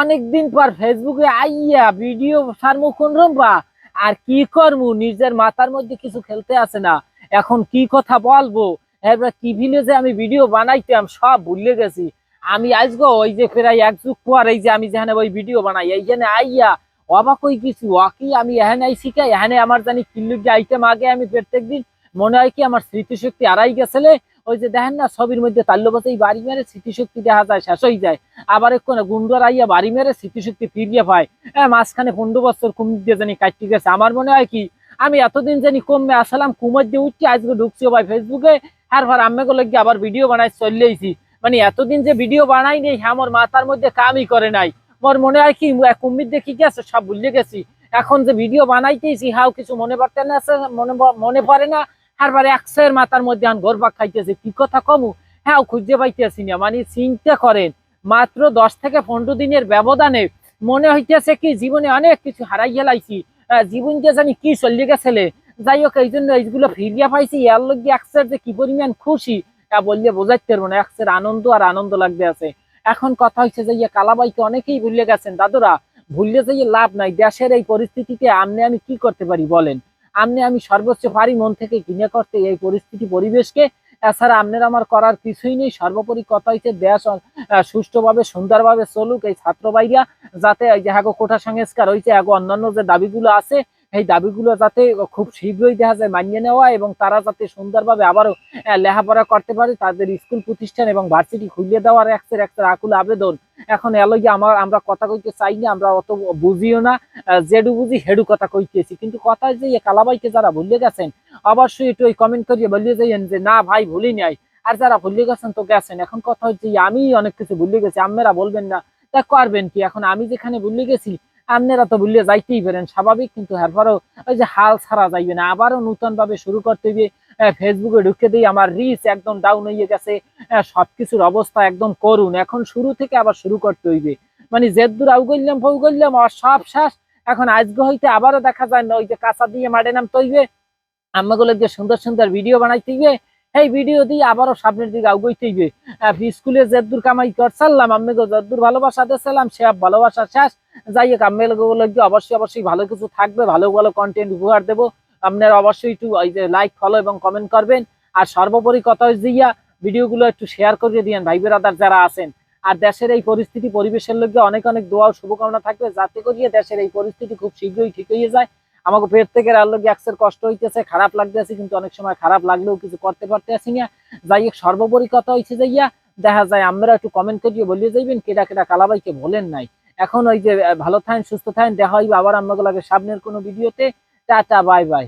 অনেকদিন পর ফেসবুকে আইয়া ভিডিও সারমু কোন রম্বা আর কি করমু? নিজের মাথার মধ্যে কিছু খেলতে আসে না। এখন কি কথা বলব? এবার কি ভিলেজে আমি ভিডিও বানাইতাম, সব ভুলে গেছি। আমি আজগো ওই যে প্রায় পর এই যে আমি যেখানে ওই ভিডিও বানাই এইখানে আইয়া অবাক হয়ে কিছু অকি আমি এখানে শিখাই এখানে আমার জানি কিল্লুর যে আইটেম আগে আমি প্রত্যেক দিন মনে হয় কি আমার স্মৃতিশক্তি আড়াই গেছিলে ওই যে দেখেন না, ছবির মধ্যে তাল্লবাতে এই বাড়ি মেরে স্মৃতিশক্তি দেখা যায়, শেষ হয়ে যায়। আবার একটু গুন্ডর আইয়া বাড়ি মেরে স্মৃতিশক্তি ফিরিয়ে পায়। হ্যাঁ মাঝখানে পনেরো বছর কুমির দিয়ে জানি কাটতে গেছে। আমার মনে হয় কি, আমি এতদিন জানি কমে আসলাম, কুমার দিয়ে উঠছি আজকে ঢুকছি ভাই ফেসবুকে আর ভার আম্মে গুলো গিয়ে আবার ভিডিও বানাই চললেইছি মানে এতদিন যে ভিডিও বানাই নেই হ্যাঁ আমার মাথার মধ্যে কামই করে নাই। মোর মনে হয় কি কুমির দেখি গেছে, সব ভুলে গেছি। এখন যে ভিডিও বানাইতেছি, হাও, কিছু মনে পড়তে না মনে মনে পড়ে না। হারবার একশের মাথার মধ্যে আন ঘরবাক খাইতেছে। কি কথা কমু? হ্যাঁ খুঁজে পাইতেছি না। মানে চিন্তা করেন মাত্র দশ থেকে পনেরো দিনের ব্যবধানে মনে হইতেছে কি জীবনে অনেক কিছু হারাই গেলাইছি। আহ, জীবন যে জানি কি চলে গেছিলে যাই হোক এই জন্য এইগুলো ফিরিয়া পাইছি। এর লগে একসের যে কি পরিমাণ খুশি তা বললে বোঝাইতে পারব না। একসের আনন্দ আর আনন্দ লাগবে আছে। এখন কথা হচ্ছে যে ইয়ে কালাবাইকে অনেকেই ভুলে গেছেন। দাদুরা ভুললে যে লাভ নাই। দেশের এই পরিস্থিতিতে আমনে আমি কি করতে পারি বলেন? আমনে আমি সর্বোচ্চ পারি মন থেকে কিনে করতে এই পরিস্থিতি পরিবেশকে। এছাড়া আমনের আমার করার কিছুই নেই। সর্বোপরি কথা হচ্ছে দেশ সুষ্ঠুভাবে, সুন্দরভাবে চলুক এই ছাত্র ভাইরা যাতে এই যে হাগো কোঠা সংস্কার হয়েছে হাগো অন্যান্য যে দাবিগুলো আছে এই দাবিগুলো যাতে খুব শীঘ্রই দেখা যায় মানিয়ে নেওয়া এবং তারা যাতে সুন্দরভাবে আবারও লেখাপড়া করতে পারে, তাদের স্কুল প্রতিষ্ঠান এবং ভার্সিটি খুলিয়ে দেওয়ার একসের একটা আকুল আবেদন এখন এলগে আমার, আমরা কথা কইতে চাই না আমরা অত বুঝিও না যেডু বুঝি হেডু কথা কইতেছি। কিন্তু কথা যে কালাবাইকে যারা ভুলে গেছেন, অবশ্যই একটু ওই কমেন্ট করিয়ে বলিয়ে যাইয়েন যে, না ভাই, ভুলি নাই। আর যারা ভুলে গেছেন তো গেছেন। এখন কথা হচ্ছে আমি অনেক কিছু ভুলে গেছি, আপনারা বলবেন না। তা করবেন কি? এখন আমি যেখানে ভুলে গেছি, আপনারা তো ভুলে যাইতেই পারেন, স্বাভাবিক। কিন্তু এরপরও ওই যে হাল ছাড়া যাইবে না। আবারও নতুন ভাবে শুরু করতে গিয়ে ফেসবুকে ঢুকে দিয়ে আমার রিচ একদম ডাউন হয়ে গেছে। সবকিছুর অবস্থা একদম করুন এখন শুরু থেকে আবার শুরু করতে হইবে। মানে যেদূর আউ করলাম ফউ করলাম আর সব শেষ। এখন আজকে হইতে আবারও দেখা যায় না ওই যে কাঁচা দিয়ে মাঠে নাম তৈবে আমাগুলো যে সুন্দর সুন্দর ভিডিও বানাইতে হইবে। এই ভিডিও দিয়ে আবারও সামনের দিকে আহ, স্কুলে যেদূর কামাই করছাল্লাম আমি যদ্দূর ভালোবাসা দিয়েছিলাম সে ভালোবাসা শেষ। যাই হোক আমি অবশ্যই অবশ্যই ভালো কিছু থাকবে ভালো ভালো কন্টেন্ট উপহার দেবো। আপনারা অবশ্যই একটু লাইক ফলো এবং কমেন্ট করবেন। আর সর্বোপরি কথা হচ্ছে ইয়া ভিডিওগুলো একটু শেয়ার করে দিয়েন, ভাই বেরাদার যারা আছেন। আর দেশের এই পরিস্থিতি, পরিবেশের লোক অনেক অনেক দোয়া শুভকামনা থাকবে, যাতে করিয়ে দেশের এই পরিস্থিতি খুব শীঘ্রই ঠিক হয়ে যায়। আমাকে পেট থেকে আর লোক একসের কষ্ট হইতেছে, খারাপ লাগতেছে, কিন্তু অনেক সময় খারাপ লাগলেও কিছু করতে পারতে আসি না। যাই হোক, সর্বোপরি কথা হয়েছে যাইয়া দেখা যায় আমরা একটু কমেন্ট করিয়ে বলিয়ে যাইবেন, কেডা কেডা কালাবাইকে বলেন নাই। এখন ওই যে, ভালো থাকেন, সুস্থ থাকেন, দেখা হইবে আবার আমাকে লাগে সামনের কোনো ভিডিওতে। Tata bye bye